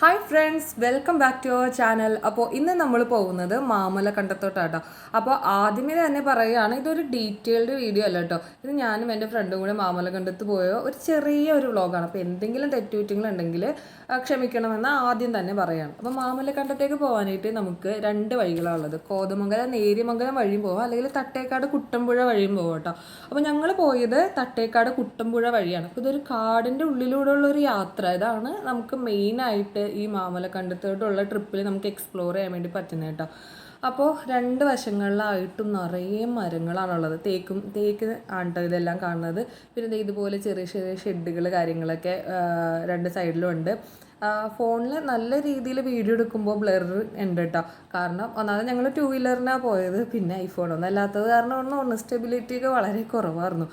Hi friends welcome back to our channel അപ്പോൾ ഇന്ന് നമ്മൾ പോകുന്നത് മാമല കണ്ടത്തോട്ടാട്ടോ അപ്പോൾ ആദ്യമേ തന്നെ പറയുകയാണ് ഇതൊരു ഡീറ്റെയിൽഡ് വീഡിയോ അല്ല കേട്ടോ ഇത് ഞാനും എന്റെ ഫ്രണ്ടും കൂടെ മാമല കണ്ടത്ത് പോയ ഒരു ചെറിയ ഒരു വ്ളോഗാണ് അപ്പോൾ എന്തെങ്കിലും തെറ്റുകുറ്റങ്ങളുണ്ടെങ്കിൽ ക്ഷമിക്കണമെന്ന് ആദ്യം തന്നെ പറയാണ്. അപ്പോൾ മാമല കണ്ടത്തേക്ക് പോകാനായിട്ട് നമുക്ക് രണ്ട് വഴികളാണ് ഉള്ളത്. കോതമംഗലം നേര്യമംഗലം വഴിയും പോകാം അല്ലെങ്കിൽ തട്ടേക്കാട് കുട്ടമ്പുഴ വഴിയും പോകാം കേട്ടോ അപ്പോൾ ഞങ്ങൾ പോയത് തട്ടേക്കാട് കുട്ടമ്പുഴ വഴിയാണ്. അപ്പോൾ ഇതൊരു കാടിന്റെ ഉള്ളിലൂടെയുള്ള ഒരു യാത്ര. ഇതാണ് നമുക്ക് മെയിനായിട്ട് ഈ മാമലക്കണ്ടത്തോട്ടുള്ള ട്രിപ്പിൽ നമുക്ക് എക്സ്പ്ലോർ ചെയ്യാൻ വേണ്ടി പറ്റുന്നത് കേട്ടോ. അപ്പോൾ രണ്ട് വശങ്ങളിലായിട്ടും നിറയെ മരങ്ങളാണുള്ളത്. തേക്കും തേക്ക് ആണ് ഇതെല്ലാം കാണുന്നത്. പിന്നെ ഇതുപോലെ ചെറിയ ചെറിയ ഷെഡുകൾ കാര്യങ്ങളൊക്കെ രണ്ട് സൈഡിലും ഉണ്ട്. ഫോണിൽ നല്ല രീതിയിൽ വീഡിയോ എടുക്കുമ്പോൾ ബ്ലർ ഉണ്ട് കേട്ടോ. കാരണം ഒന്നാമത് ഞങ്ങൾ ടു വീലറിനാണ് പോയത്. പിന്നെ ഐഫോൺ ഒന്നും അല്ലാത്തത് കാരണം ഒന്ന് ഒന്ന് സ്റ്റെബിലിറ്റി ഒക്കെ വളരെ കുറവായിരുന്നു.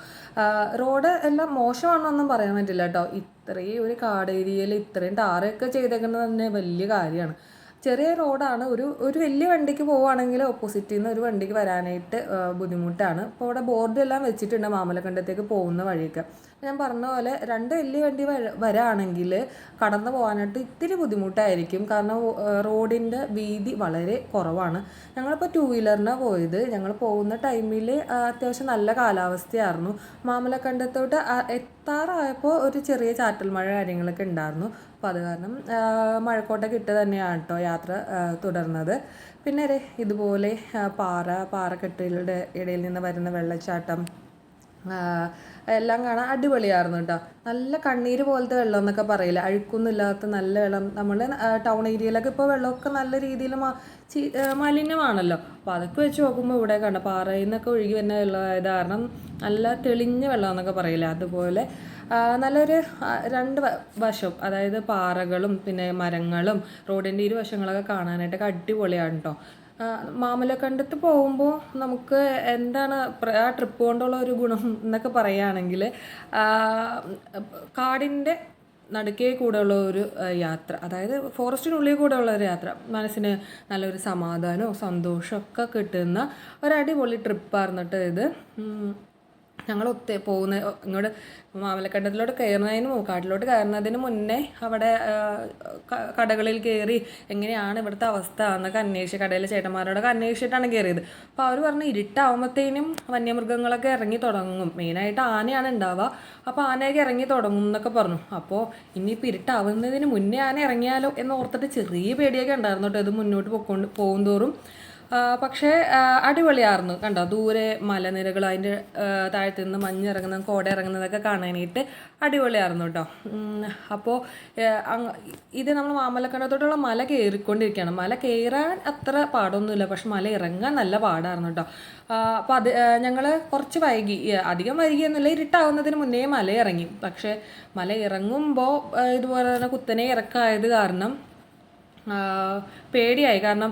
റോഡ് എല്ലാം മോശമാണെന്നൊന്നും പറയാൻ പറ്റില്ല കേട്ടോ. ഇത്രയും ഒരു കാട് ഏരിയയിൽ ഇത്രയും ടാറൊക്കെ ചെയ്തേക്കുന്നത് തന്നെ വലിയ കാര്യമാണ്. ചെറിയ റോഡാണ്. ഒരു ഒരു വലിയ വണ്ടിക്ക് പോവുകയാണെങ്കിൽ ഓപ്പോസിറ്റിൽ നിന്ന് ഒരു വണ്ടിക്ക് വരാനായിട്ട് ബുദ്ധിമുട്ടാണ്. അപ്പോൾ അവിടെ ബോർഡ് എല്ലാം വെച്ചിട്ടുണ്ട് മാമലക്കണ്ടത്തേക്ക് പോകുന്ന വഴിയൊക്കെ. ഞാൻ പറഞ്ഞ പോലെ രണ്ട് വലിയ വണ്ടി വര- വരാണെങ്കിൽ കടന്നു പോകാനായിട്ട് ഇത്തിരി ബുദ്ധിമുട്ടായിരിക്കും. കാരണം റോഡിന്റെ വീതി വളരെ കുറവാണ്. ഞങ്ങളിപ്പോൾ ടു വീലറിനാണ് പോയത്. ഞങ്ങൾ പോകുന്ന ടൈമിൽ അത്യാവശ്യം നല്ല കാലാവസ്ഥയായിരുന്നു. മാമലക്കണ്ടത്തോട്ട് എത്താറായപ്പോൾ ഒരു ചെറിയ ചാറ്റൽ മഴ കാര്യങ്ങളൊക്കെ ഉണ്ടായിരുന്നു. അപ്പോൾ അത് കാരണം മഴക്കോട്ട മഴക്കോട്ടൊക്കെ ഇട്ട് തന്നെയാണ് കേട്ടോ യാത്ര തുടർന്നത്. പിന്നെ ദേ ഇതുപോലെ പാറ പാറക്കെട്ടുകളുടെ ഇടയിൽ നിന്ന് വരുന്ന വെള്ളച്ചാട്ടം എല്ലാം കാണാൻ അടിപൊളിയായിരുന്നു കേട്ടോ നല്ല കണ്ണീര് പോലത്തെ വെള്ളം എന്നൊക്കെ പറയില്ല? അഴുക്കൊന്നും ഇല്ലാത്ത നല്ല വെള്ളം. നമ്മൾ ടൗൺ ഏരിയയിലൊക്കെ ഇപ്പോൾ വെള്ളമൊക്കെ നല്ല രീതിയിൽ മലിനമാണല്ലോ. അപ്പോൾ അതൊക്കെ വെച്ച് നോക്കുമ്പോൾ ഇവിടെ കണ്ട പാറയിൽ നിന്നൊക്കെ ഒഴുകി വരുന്ന വെള്ളമായത് കാരണം നല്ല തെളിഞ്ഞ വെള്ളം എന്നൊക്കെ പറയില്ല? അതുപോലെ നല്ലൊരു രണ്ട് വശവും വശം അതായത് പാറകളും പിന്നെ മരങ്ങളും റോഡിന്റെ ഇരുവശങ്ങളൊക്കെ കാണാനായിട്ടൊക്കെ അടിപൊളിയാണ് കേട്ടോ മാമലക്കണ്ടത്ത് പോകുമ്പോൾ നമുക്ക് എന്താണ് ആ ട്രിപ്പ് കൊണ്ടുള്ള ഒരു ഗുണം എന്നൊക്കെ പറയുകയാണെങ്കിൽ കാടിന്റെ നടുക്കേ കൂടെയുള്ള ഒരു യാത്ര അതായത് ഫോറസ്റ്റിനുള്ളിൽ കൂടെയുള്ള ഒരു യാത്ര മനസ്സിന് നല്ലൊരു സമാധാനവും സന്തോഷമൊക്കെ കിട്ടുന്ന ഒരു അടിപൊളി ട്രിപ്പായിരുന്നു കേട്ടോ ഇത്. ഞങ്ങൾ ഒത്ത പോകുന്ന ഇങ്ങോട്ട് മാമലക്കണ്ടത്തിലോട്ട് കയറുന്നതിന് കാട്ടിലോട്ട് കയറുന്നതിന് മുന്നേ അവിടെ കടകളിൽ കയറി എങ്ങനെയാണ് ഇവിടുത്തെ അവസ്ഥ എന്നൊക്കെ അന്വേഷിച്ച് കടയിലെ ചേട്ടന്മാരോടൊക്കെ അന്വേഷിച്ചിട്ടാണ് കയറിയത് അപ്പോൾ അവർ പറഞ്ഞു ഇരുട്ടാവുമ്പോഴത്തേനും വന്യമൃഗങ്ങളൊക്കെ ഇറങ്ങി തുടങ്ങും. മെയിനായിട്ട് ആനയാണ് ഉണ്ടാവുക അപ്പോൾ ആനയൊക്കെ ഇറങ്ങി തുടങ്ങും എന്നൊക്കെ പറഞ്ഞു. അപ്പോൾ ഇനിയിപ്പോൾ ഇരുട്ടാവുന്നതിന് മുന്നേ ആന ഇറങ്ങിയാലോ എന്ന് ഓർത്തിട്ട് ചെറിയ പേടിയൊക്കെ ഉണ്ടായിരുന്നു കേട്ടോ. ഇത് മുന്നോട്ട് പൊക്കൊണ്ട് പോകും തോറും. പക്ഷേ അടിപൊളിയായിരുന്നു കണ്ടോ? ദൂരെ മലനിരകൾ അതിന്റെ താഴത്തു നിന്ന് മഞ്ഞിറങ്ങുന്നതും കോട ഇറങ്ങുന്നതൊക്കെ കാണാനായിട്ട് അടിപൊളിയായിരുന്നു കേട്ടോ. അപ്പോൾ ഇത് നമ്മൾ മാമലക്കണ്ടത്തോട്ടുള്ള മല കയറിക്കൊണ്ടിരിക്കുകയാണ്. മല കയറാൻ അത്ര പാടൊന്നുമില്ല പക്ഷെ മല ഇറങ്ങാൻ നല്ല പാടായിരുന്നു കേട്ടോ. അപ്പോൾ അത് ഞങ്ങൾ കുറച്ച് വൈകി അധികം വൈകി എന്നുള്ള ഇരുട്ടാവുന്നതിന് മുന്നേ മല ഇറങ്ങി. പക്ഷേ മല ഇറങ്ങുമ്പോൾ ഇതുപോലെ തന്നെ കുത്തനെ ഇറക്കമായത് കാരണം പേടിയായി. കാരണം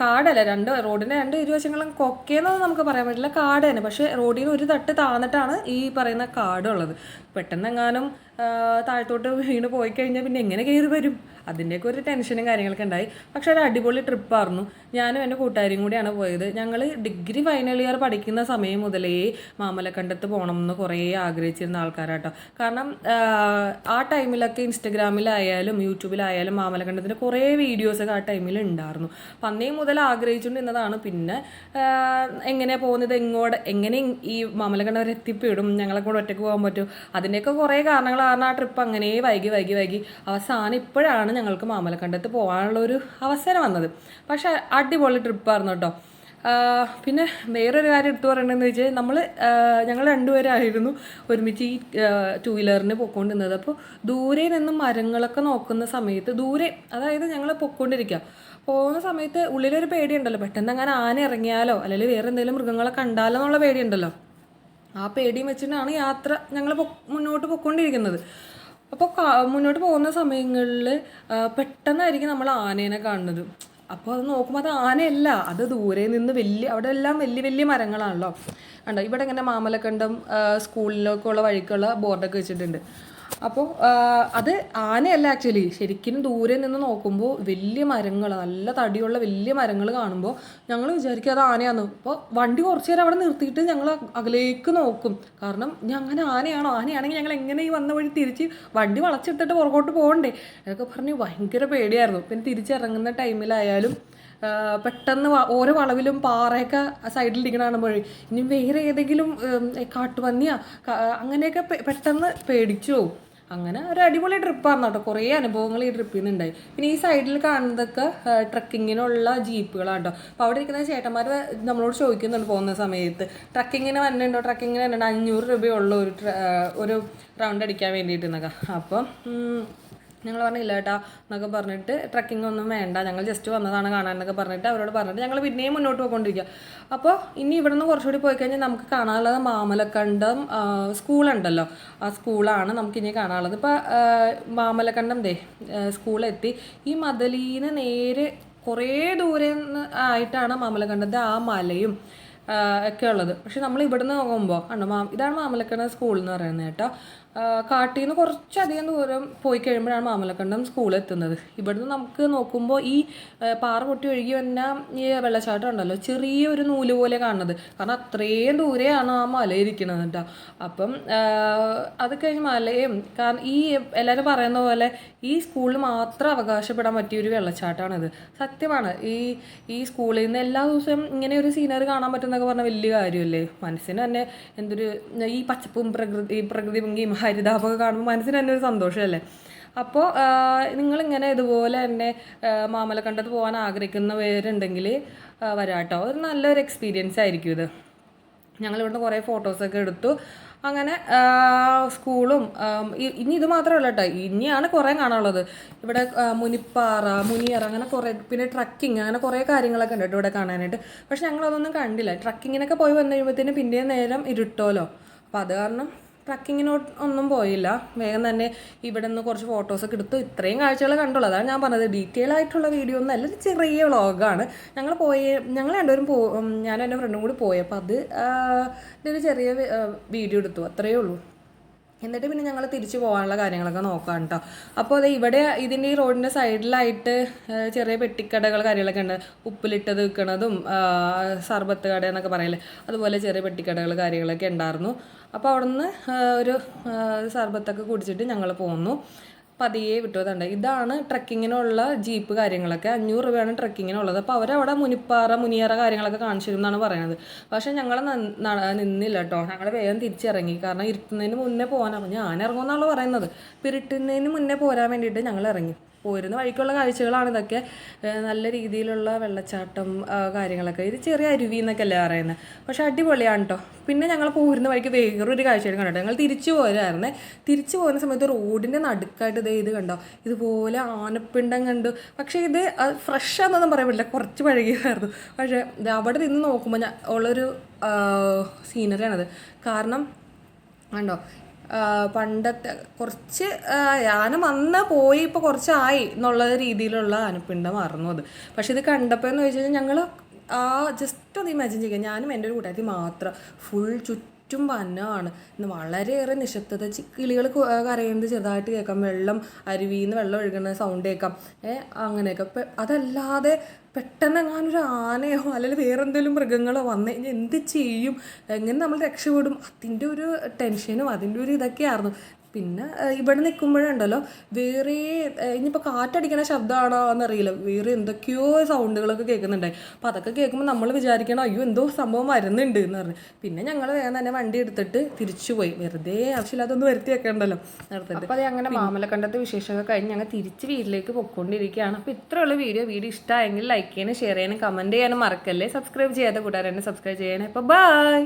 കാടല്ല രണ്ട് റോഡിന്റെ രണ്ട് ഇരുവശങ്ങളും കൊക്കേന്നൊന്നും നമുക്ക് പറയാൻ പറ്റില്ല. കാട് തന്നെ. പക്ഷേ റോഡിൽ ഒരു തട്ട് താന്നിട്ടാണ് ഈ പറയുന്ന കാടുള്ളത് പെട്ടെന്ന് എങ്ങാനും ആ, താഴത്തോട്ട് വീണ് പോയി കഴിഞ്ഞാൽ പിന്നെ എങ്ങനെ കയറി വരും? അതിന്റെയൊക്കെ ഒരു ടെൻഷനും കാര്യങ്ങളൊക്കെ ഉണ്ടായി. പക്ഷേ ഒരു അടിപൊളി ട്രിപ്പായിരുന്നു. ഞാനും എന്റെ കൂട്ടുകാരിയും കൂടിയാണ് പോയത്. ഞങ്ങൾ ഡിഗ്രി ഫൈനൽ ഇയർ പഠിക്കുന്ന സമയം മുതലേ മാമലക്കണ്ടത്ത് പോകണം എന്ന് കുറേ ആഗ്രഹിച്ചിരുന്ന ആൾക്കാരാട്ടോ. കാരണം ആ, ടൈമിലൊക്കെ ഇൻസ്റ്റഗ്രാമിലായാലും യൂട്യൂബിലായാലും മാമലക്കണ്ടത്തിന്റെ കുറേ വീഡിയോസൊക്കെ ആ ഉണ്ടായിരുന്നു അപ്പം അന്നേ മുതൽ ആഗ്രഹിച്ചുകൊണ്ടിരുന്നതാണ് പിന്നെ എങ്ങനെ പോകുന്നത് എങ്ങോട്ട് എങ്ങനെ ഈ മാമലക്കണ്ടം വരെ എത്തിപ്പെടും ഞങ്ങളെ കൂടെ ഒറ്റയ്ക്ക് പോകാൻ പറ്റും അതിന്റെയൊക്കെ കുറേ കാരണങ്ങൾ കാരണം ആ ട്രിപ്പ് അങ്ങനെ വൈകി വൈകി വൈകി അവസാനം ഇപ്പോഴാണ് ഞങ്ങൾക്ക് മാമലക്കണ്ടത്ത് പോകാനുള്ള ഒരു അവസരം വന്നത്. പക്ഷേ അടിപൊളി ട്രിപ്പായിരുന്നു കേട്ടോ പിന്നെ വേറൊരു കാര്യം എടുത്തു പറയണമെന്ന് വെച്ചാൽ നമ്മൾ ഞങ്ങൾ രണ്ടുപേരായിരുന്നു ഒരുമിച്ച് ഈ ടു വീലറിന് പൊയ്ക്കൊണ്ടിരുന്നത് അപ്പോൾ ദൂരെ നിന്ന് മരങ്ങളൊക്കെ നോക്കുന്ന സമയത്ത് ദൂരെ അതായത് ഞങ്ങൾ പൊയ്ക്കൊണ്ടിരിക്കുക പോകുന്ന സമയത്ത് ഉള്ളിലൊരു പേടിയുണ്ടല്ലോ. പെട്ടെന്ന് അങ്ങനെ ആന ഇറങ്ങിയാലോ അല്ലെങ്കിൽ വേറെ എന്തെങ്കിലും മൃഗങ്ങളെ കണ്ടാലോ എന്നുള്ള പേടിയുണ്ടല്ലോ. ആ പേടിയും വെച്ചിട്ടാണ് യാത്ര ഞങ്ങൾ മുന്നോട്ട് പൊയ്ക്കൊണ്ടിരിക്കുന്നത് അപ്പോൾ മുന്നോട്ട് പോകുന്ന സമയങ്ങളിൽ പെട്ടെന്നായിരിക്കും നമ്മൾ ആനേനെ കാണുന്നത്. അപ്പോൾ അത് നോക്കുമ്പോൾ അത് ആനയല്ല അത് ദൂരെ നിന്ന് വലിയ അവിടെ എല്ലാം വലിയ വലിയ മരങ്ങളാണല്ലോ. കണ്ടോ? ഇവിടെ ഇങ്ങനെ മാമലക്കണ്ടം സ്കൂളിലേക്കുള്ള വഴിക്കുള്ള ബോർഡൊക്കെ വെച്ചിട്ടുണ്ട്. അപ്പോൾ അത് ആനയല്ല ആക്ച്വലി ശരിക്കും ദൂരെ നിന്ന് നോക്കുമ്പോൾ വലിയ മരങ്ങൾ നല്ല തടിയുള്ള വലിയ മരങ്ങൾ കാണുമ്പോൾ ഞങ്ങൾ വിചാരിക്കും അത് ആനയാന്ന്. അപ്പോൾ വണ്ടി കുറച്ച് നേരം അവിടെ നിർത്തിയിട്ട് ഞങ്ങൾ അകലേക്ക് നോക്കും. കാരണം ഞാൻ അങ്ങനെ ആനയാണോ? ആനയാണെങ്കിൽ ഞങ്ങൾ എങ്ങനെ ഈ വന്ന വഴി തിരിച്ച് വണ്ടി വളച്ചെടുത്തിട്ട് പുറകോട്ട് പോകണ്ടേ? എന്നൊക്കെ പറഞ്ഞ് ഭയങ്കര പേടിയായിരുന്നു. പിന്നെ തിരിച്ചിറങ്ങുന്ന ടൈമിലായാലും പെട്ടെന്ന് ഓരോ വളവിലും പാറയൊക്കെ സൈഡിൽ ഇരിക്കണ കാണുമ്പോഴേ ഇനി വേറെ ഏതെങ്കിലും കാട്ടുപന്നിയാ അങ്ങനെയൊക്കെ പെട്ടെന്ന് പേടിച്ചു പോകും അങ്ങനെ ഒരു അടിപൊളി ട്രിപ്പായിരുന്നു കേട്ടോ. കുറേ അനുഭവങ്ങൾ ഈ ട്രിപ്പിൽ നിന്നുണ്ടായി പിന്നെ ഈ സൈഡിൽ കാണുന്നതൊക്കെ ട്രക്കിങ്ങിനുള്ള ജീപ്പുകളാണ് കേട്ടോ. അപ്പോൾ അവിടെ ഇരിക്കുന്ന ചേട്ടന്മാർ നമ്മളോട് ചോദിക്കുന്നുണ്ട് പോകുന്ന സമയത്ത് ട്രക്കിങ്ങിന് വന്നിട്ടുണ്ടോ ട്രക്കിങ്ങിന് വന്നിട്ടുണ്ടോ അഞ്ഞൂറ് രൂപയുള്ള ഒരു ഒരു റൗണ്ട് അടിക്കാൻ വേണ്ടിയിട്ട് എന്നൊക്കെ. അപ്പം ഞങ്ങൾ പറഞ്ഞില്ല കേട്ടാ എന്നൊക്കെ പറഞ്ഞിട്ട് ട്രക്കിംഗ് ഒന്നും വേണ്ട. ഞങ്ങൾ ജസ്റ്റ് വന്നതാണ് കാണാൻ എന്നൊക്കെ പറഞ്ഞിട്ട് അവരോട് പറഞ്ഞിട്ട് ഞങ്ങൾ പിന്നെയും മുന്നോട്ട് പോയിക്കൊണ്ടിരിക്കുക അപ്പോൾ ഇനി ഇവിടെ നിന്ന് കുറച്ചുകൂടി പോയി കഴിഞ്ഞാൽ നമുക്ക് കാണാനുള്ളത് മാമലക്കണ്ടം സ്കൂളുണ്ടല്ലോ ആ സ്കൂളാണ് നമുക്ക് ഇനി കാണാനുള്ളത്. ഇപ്പോൾ മാമലക്കണ്ടം ദേ സ്കൂളെത്തി ഈ മദലീന് നേരെ കുറേ ദൂരെ ആയിട്ടാണ് മാമലക്കണ്ടത്തെ ആ മലയും ഒക്കെ ഉള്ളത്. പക്ഷെ നമ്മൾ ഇവിടുന്ന് നോക്കുമ്പോൾ കണ്ടോ മാ ഇതാണ് മാമലക്കണ്ടം സ്കൂൾ എന്ന് പറയുന്നത് കേട്ടോ. കാട്ടിൽ നിന്ന് കുറച്ചധികം ദൂരം പോയി കഴിയുമ്പോഴാണ് മാമലക്കണ്ടം സ്കൂൾ എത്തുന്നത്. ഇവിടുന്ന് നമുക്ക് നോക്കുമ്പോൾ ഈ പാറ പൊട്ടി ഒഴുകി വന്ന ഈ വെള്ളച്ചാട്ടം ഉണ്ടല്ലോ ചെറിയൊരു നൂൽ പോലെ കാണുന്നത്. കാരണം അത്രയും ദൂരെയാണ് ആ മല ഇരിക്കുന്നത് കേട്ടോ. അപ്പം അത് കഴിഞ്ഞ് മലയും കാരണം ഈ എല്ലാവരും പറയുന്ന പോലെ ഈ സ്കൂളിൽ മാത്രം അവകാശപ്പെടാൻ പറ്റിയ ഒരു വെള്ളച്ചാട്ടമാണിത്. സത്യമാണ്. ഈ ഈ സ്കൂളിൽ നിന്ന് എല്ലാ ദിവസവും ഇങ്ങനെ ഒരു സീനറി കാണാൻ പറ്റുന്നൊക്കെ പറഞ്ഞാൽ വലിയ കാര്യമല്ലേ? മനസ്സിന് തന്നെ എന്തൊരു ഈ പച്ചപ്പും പ്രകൃതി പ്രകൃതി ഭംഗിയും ഹരിതാപമൊക്കെ കാണുമ്പോൾ മനസ്സിന് തന്നെ ഒരു സന്തോഷമല്ലേ അപ്പോൾ നിങ്ങളിങ്ങനെ ഇതുപോലെ തന്നെ മാമല മാമലക്കണ്ടത്ത് പോകാൻ ആഗ്രഹിക്കുന്നവരുണ്ടെങ്കിൽ വരാട്ടോ. ഒരു നല്ലൊരു എക്സ്പീരിയൻസ് ആയിരിക്കും ഇത്. ഞങ്ങൾ ഇവിടുന്ന് കുറേ ഫോട്ടോസൊക്കെ എടുത്തു. അങ്ങനെ സ്കൂളും ഇനി ഇത് മാത്രമല്ല കേട്ടോ ഇനിയാണ് കുറേ കാണാനുള്ളത്. ഇവിടെ മുനിപ്പാറ മുനിയറ അങ്ങനെ കുറേ പിന്നെ ട്രക്കിങ് അങ്ങനെ കുറേ കാര്യങ്ങളൊക്കെ ഉണ്ട് ഇവിടെ കാണാനായിട്ട്. പക്ഷെ ഞങ്ങളതൊന്നും കണ്ടില്ല. ട്രക്കിങ്ങിനൊക്കെ പോയി വന്നു കഴിയുമ്പോഴത്തേന് പിന്നെയും നേരം ഇരുട്ടോലോ. അപ്പോൾ അത് കാരണം ട്രക്കിങ്ങിനോട്ട് ഒന്നും പോയില്ല. വേഗം തന്നെ ഇവിടെ നിന്ന് കുറച്ച് ഫോട്ടോസൊക്കെ എടുത്തു. ഇത്രയും കാഴ്ചകൾ കണ്ടുള്ളൂ. അതാണ് ഞാൻ പറഞ്ഞത്. ഡീറ്റെയിൽ ആയിട്ടുള്ള വീഡിയോ ഒന്നും അല്ലെങ്കിൽ ചെറിയ വ്ളോഗാണ്. ഞങ്ങൾ പോയി ഞങ്ങൾ രണ്ടുപേരും പോ ഞാനും എന്റെ ഫ്രണ്ടും കൂടി പോയി അപ്പോൾ അത് ഒരു ചെറിയ വീഡിയോ എടുത്തു. അത്രയേ ഉള്ളൂ. എന്നിട്ട് പിന്നെ ഞങ്ങൾ തിരിച്ചു പോകാനുള്ള കാര്യങ്ങളൊക്കെ നോക്കാം കേട്ടോ അപ്പോൾ അത് ഇവിടെ ഇതിന്റെ ഈ റോഡിന്റെ സൈഡിലായിട്ട് ചെറിയ പെട്ടിക്കടകൾ കാര്യങ്ങളൊക്കെ ഉണ്ട്. ഉപ്പിലിട്ടത് വിൽക്കണതും സർബത്ത് കട എന്നൊക്കെ പറയില്ലേ അതുപോലെ ചെറിയ പെട്ടിക്കടകൾ കാര്യങ്ങളൊക്കെ ഉണ്ടായിരുന്നു. അപ്പോൾ അവിടെ നിന്ന് ഒരു സർബത്തൊക്കെ കുടിച്ചിട്ട് ഞങ്ങൾ പോന്നു. പതിയെ വിട്ടതുണ്ട് ഇതാണ് ട്രക്കിങ്ങിനുള്ള ജീപ്പ് കാര്യങ്ങളൊക്കെ. അഞ്ഞൂറ് രൂപയാണ് ട്രക്കിങ്ങിനുള്ളത്. അപ്പോൾ അവരവിടെ മുനിപ്പാറ മുനിയറ കാര്യങ്ങളൊക്കെ കാണിച്ചു തരും എന്നാണ് പറയുന്നത് പക്ഷേ ഞങ്ങൾ നിന്നില്ല കേട്ടോ ഞങ്ങൾ വേഗം തിരിച്ചിറങ്ങി. കാരണം ഇരുട്ടുന്നതിന് മുന്നേ പോകാനാണ് ഞാൻ ഇറങ്ങുമെന്നാണ് പറയുന്നത്. ഇരുട്ടുന്നതിന് മുന്നേ പോരാൻ വേണ്ടിയിട്ട് ഞങ്ങൾ ഇറങ്ങി പോരുന്ന വഴിക്കുള്ള കാഴ്ചകളാണ് ഇതൊക്കെ. നല്ല രീതിയിലുള്ള വെള്ളച്ചാട്ടം കാര്യങ്ങളൊക്കെ. ഇത് ചെറിയ അരുവി എന്നൊക്കെ അല്ലേ പറയുന്നത്. പക്ഷെ അടിപൊളിയാണ് കേട്ടോ പിന്നെ ഞങ്ങൾ പോരുന്ന വഴിക്ക് വേറൊരു കാഴ്ചയാണ് കണ്ടോ ഞങ്ങൾ തിരിച്ചു പോരായിരുന്നേ തിരിച്ചു പോകുന്ന സമയത്ത് റോഡിന്റെ നടുക്കായിട്ട് ഇതേ ഇത് കണ്ടോ? ഇതുപോലെ ആനപ്പിണ്ടം കണ്ടു. പക്ഷേ ഇത് ഫ്രഷ് ആണെന്നൊന്നും പറയാൻ പറ്റില്ല. കുറച്ച് പഴകിയതായിരുന്നു. പക്ഷേ അവിടെ നിന്ന് നോക്കുമ്പോൾ ഞാൻ ഉള്ളൊരു സീനറിയാണത് കാരണം കണ്ടോ? പണ്ടത്തെ കുറച്ച് ആന വന്ന് പോയി ഇപ്പോൾ കുറച്ചായി എന്നുള്ള രീതിയിലുള്ള ആനപ്പിണ്ടമായിരുന്നു അത്. പക്ഷെ ഇത് കണ്ടപ്പോൾ എന്ന് വെച്ച് കഴിഞ്ഞാൽ ഞങ്ങൾ ആ ജസ്റ്റ് ഒന്ന് ഇമാജിൻ ചെയ്യുക. ഞാനും എന്റെ ഒരു കൂട്ടുകാരി മാത്രം ഫുൾ ചുറ്റും വനമാണ് ഇന്ന് വളരെയേറെ നിശബ്ദത കിളികൾ കരയുന്നത് ചെറുതായിട്ട് കേൾക്കാം. വെള്ളം അരുവിന്ന് വെള്ളം ഒഴുകുന്ന സൗണ്ട് കേൾക്കാം. അങ്ങനെയൊക്കെ. അതല്ലാതെ പെട്ടെന്ന് എങ്ങാനൊരു ആനയോ അല്ലെങ്കിൽ വേറെ എന്തെങ്കിലും മൃഗങ്ങളോ വന്നു കഴിഞ്ഞാൽ എന്ത് ചെയ്യും? എങ്ങനെ നമ്മൾ രക്ഷപ്പെടും? അതിന്റെ ഒരു ടെൻഷനും അതിന്റെ ഒരു ഇതൊക്കെയായിരുന്നു. പിന്നെ ഇവിടെ നിൽക്കുമ്പോഴുണ്ടല്ലോ വേറെ ഇനിയിപ്പോൾ കാറ്റടിക്കണ ശബ്ദമാണോ എന്നറിയില്ല. വേറെ എന്തൊക്കെയോ സൗണ്ടുകളൊക്കെ കേൾക്കുന്നുണ്ടായി അപ്പോൾ അതൊക്കെ കേൾക്കുമ്പോൾ നമ്മൾ വിചാരിക്കണം അയ്യോ എന്തോ സംഭവം വരുന്നുണ്ട് എന്ന് പറഞ്ഞു. പിന്നെ ഞങ്ങൾ വേഗം തന്നെ വണ്ടി എടുത്തിട്ട് തിരിച്ചു പോയി. വെറുതെ ആവശ്യമില്ലാത്തൊന്നും വരുത്തി വെക്കണ്ടല്ലോ. നടത്തുന്നത് അപ്പോൾ അത് അങ്ങനെ മാമലക്കണ്ടത്തെ വിശേഷമൊക്കെ കഴിഞ്ഞ് ഞങ്ങൾ തിരിച്ച് വീട്ടിലേക്ക് പൊയ്ക്കൊണ്ടിരിക്കുകയാണ്. അപ്പോൾ ഇത്രയുള്ള വീഡിയോ. വീഡിയോ ഇഷ്ടമായെങ്കിൽ ലൈക്ക് ചെയ്യാനും ഷെയർ ചെയ്യാനും കമന്റ് ചെയ്യാനും മറക്കല്ലേ? സബ്സ്ക്രൈബ് ചെയ്യാതെ കൂട്ടുകാരെ സബ്സ്ക്രൈബ് ചെയ്യണേ. അപ്പോൾ ബൈ